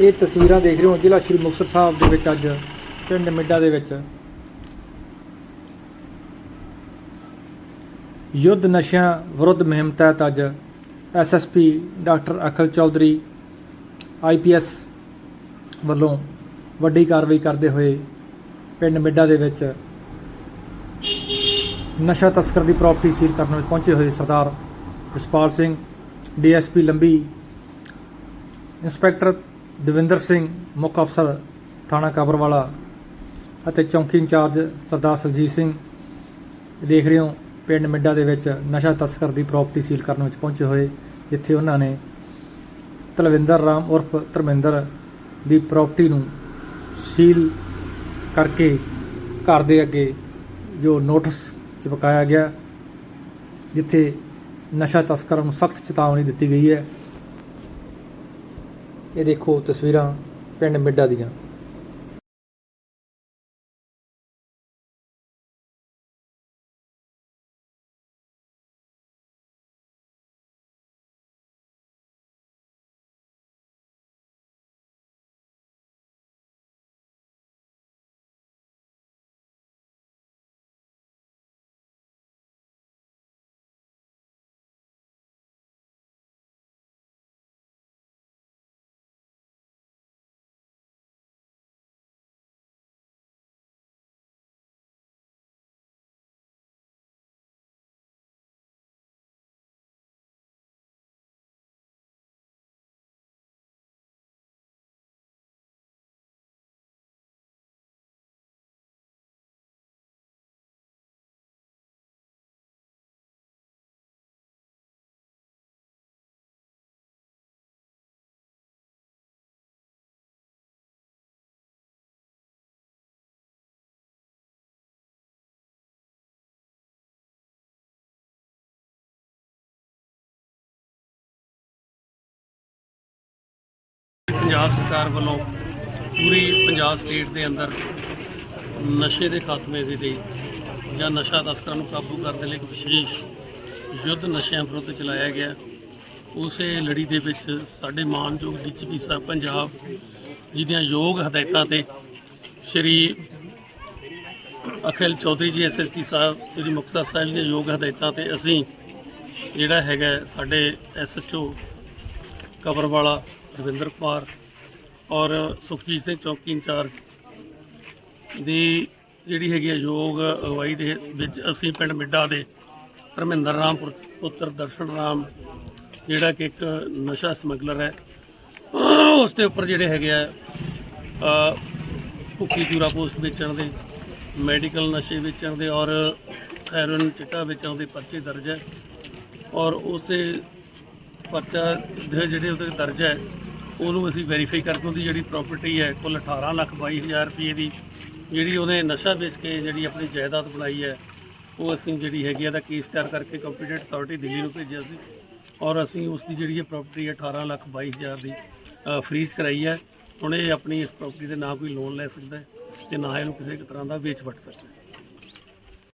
ਇਹ ਤਸਵੀਰਾਂ ਦੇਖ ਰਹੇ ਹੋ ਜ਼ਿਲ੍ਹਾ ਸ਼੍ਰੀ ਮੁਕਤਸਰ ਸਾਹਿਬ ਦੇ ਵਿੱਚ ਅੱਜ, ਪਿੰਡ ਮਿੱਡਾ ਦੇ ਵਿੱਚ। ਯੁੱਧ ਨਸ਼ਿਆਂ ਵਿਰੁੱਧ ਮੁਹਿੰਮ ਤਹਿਤ ਅੱਜ SSP doctor Akhil Chaudhary IPS ਵੱਲੋਂ ਵੱਡੀ ਕਾਰਵਾਈ ਕਰਦੇ ਹੋਏ ਪਿੰਡ ਮਿੱਡਾ ਦੇ ਵਿੱਚ ਨਸ਼ਾ ਤਸਕਰ ਦੀ ਪ੍ਰਾਪਰਟੀ ਸੀਲ ਕਰਨ ਵਿੱਚ ਪਹੁੰਚੇ ਹੋਏ ਸਰਦਾਰ ਜਸਪਾਲ ਸਿੰਘ ਡੀਐਸਪੀ ਲੰਬੀ, ਇੰਸਪੈਕਟਰ ਦਵਿੰਦਰ ਸਿੰਘ, ਮੁੱਖ ਅਫਸਰ, ਥਾਣਾ ਕਬਰਵਾਲਾ ਅਤੇ ਚੌਂਕੀ ਇੰਚਾਰਜ ਸਰਦਾਰ ਸੁਰਜੀਤ ਸਿੰਘ। ਦੇਖ ਰਹੇ ਹੋ, ਪਿੰਡ ਮਿੱਡਾ ਦੇ ਵਿੱਚ ਨਸ਼ਾ ਤਸਕਰ ਦੀ ਪ੍ਰਾਪਰਟੀ ਸੀਲ ਕਰਨ ਵਿੱਚ ਪਹੁੰਚੇ ਹੋਏ, ਜਿੱਥੇ ਉਹਨਾਂ ਨੇ ਤਲਵਿੰਦਰ ਰਾਮ ਉਰਫ ਧਰਮਿੰਦਰ ਦੀ ਪ੍ਰਾਪਰਟੀ ਨੂੰ ਸੀਲ ਕਰਕੇ ਘਰ ਦੇ ਅੱਗੇ ਜੋ ਨੋਟਿਸ ਚਪਕਾਇਆ ਗਿਆ, ਜਿੱਥੇ ਨਸ਼ਾ ਤਸਕਰਾਂ ਨੂੰ ਸਖਤ ਚੇਤਾਵਨੀ ਦਿੱਤੀ ਗਈ ਹੈ। ਇਹ ਦੇਖੋ ਤਸਵੀਰਾਂ ਪਿੰਡ ਮਿੱਡਾ ਦੀਆਂ। ਪੰਜਾਬ ਸਰਕਾਰ ਵੱਲੋਂ ਪੂਰੀ ਪੰਜਾਬ ਸਟੇਟ ਦੇ ਅੰਦਰ ਨਸ਼ੇ ਦੇ ਖਾਤਮੇ ਦੇ ਲਈ ਜਾਂ ਨਸ਼ਾ ਤਸਕਰਾਂ ਨੂੰ ਕਾਬੂ ਕਰਨ ਦੇ ਲਈ ਇੱਕ ਵਿਸ਼ੇਸ਼ ਯੁੱਧ ਨਸ਼ਿਆਂ ਵਿਰੁੱਧ ਚਲਾਇਆ ਗਿਆ ਉਸੇ ਲੜੀ ਦੇ ਵਿੱਚ ਸਾਡੇ ਮਾਨਯੋਗ ਡੀਜੀਪੀ ਸਾਹਿਬ ਪੰਜਾਬ ਜਿਹਦੀਆਂ ਯੋਗ ਹਦਾਇਤਾਂ ਤੇ ਸ਼੍ਰੀ ਅਖਿਲ ਚੌਧਰੀ ਜੀ ਐਸਐਸਪੀ ਸਾਹਿਬ, ਸ਼੍ਰੀ ਮੁਕਤਸਰ ਸਾਹਿਬ ਦੀਆਂ ਯੋਗ ਹਦਾਇਤਾਂ ਤੇ ਅਸੀਂ ਜਿਹੜਾ ਹੈਗਾ ਸਾਡੇ ਐਸਐਚਓ ਕਬਰਵਾਲਾ ਰਵਿੰਦਰ ਕੁਮਾਰ ਔਰ ਸੁਖਜੀਤ ਸਿੰਘ ਚੌਕੀ ਇੰਚਾਰਜ ਦੀ ਜਿਹੜੀ ਹੈਗੀ ਆ ਯੋਗ ਅਗਵਾਈ ਦੇ ਵਿੱਚ ਅਸੀਂ ਪਿੰਡ ਮਿੱਡਾ ਦੇ ਧਰਮਿੰਦਰ ਰਾਮ ਪੁੱਤਰ ਦਰਸ਼ਨ ਰਾਮ, ਜਿਹੜਾ ਕਿ ਇੱਕ ਨਸ਼ਾ ਸਮਗਲਰ ਹੈ, ਉਸ ਦੇ ਉੱਪਰ ਜਿਹੜੇ ਹੈਗੇ ਆ ਭੁੱਖੀ ਚੂਰਾ ਪੋਸਟ ਵੇਚਣ ਦੇ, ਮੈਡੀਕਲ ਨਸ਼ੇ ਵੇਚਣ ਦੇ ਔਰ ਹੈਰੋਇਨ ਚਿੱਟਾ ਵੇਚਣ ਦੇ ਪਰਚੇ ਦਰਜ ਹੈ ਔਰ ਉਸੇ ਪਰਚਾ ਜਿਹੜੇ ਉਹਦੇ ਦਰਜ ਹੈ, ਉਹਨੂੰ ਅਸੀਂ ਵੈਰੀਫਾਈ ਕਰਕੇ ਉਹਦੀ ਜਿਹੜੀ ਪ੍ਰਾਪਰਟੀ ਹੈ, ਕੁੱਲ 18 ਲੱਖ 22 ਹਜ਼ਾਰ ਰੁਪਏ ਦੀ। ਜਿਹੜੀ ਉਹਨੇ ਨਸ਼ਾ ਵੇਚ ਕੇ ਜਿਹੜੀ ਆਪਣੀ ਜਾਇਦਾਦ ਬਣਾਈ ਹੈ, ਉਹ ਅਸੀਂ ਜਿਹੜੀ ਹੈਗੀ ਆ ਦਾ ਕੇਸ ਤਿਆਰ ਕਰਕੇ ਕੰਪੀਟੈਂਟ ਅਥਾਰਟੀ ਦਿੱਲੀ ਨੂੰ ਭੇਜਿਆ ਸੀ। ਔਰ ਅਸੀਂ ਉਸ ਦੀ ਜਿਹੜੀ ਇਹ ਪ੍ਰਾਪਰਟੀ ਹੈ 18 ਲੱਖ 22 ਹਜ਼ਾਰ ਦੀ ਫਰੀਜ਼ ਕਰਾਈ ਹੈ। ਹੁਣ ਇਹ ਆਪਣੀ ਇਸ ਪ੍ਰਾਪਰਟੀ ਦੇ ਨਾ ਕੋਈ ਲੋਨ ਲੈ ਸਕਦਾ ਹੈ, ਤੇ ਨਾ ਇਹਨੂੰ ਕਿਸੇ ਇੱਕ ਤਰ੍ਹਾਂ ਦਾ ਵੇਚ ਵਟ ਸਕਦਾ ਹੈ।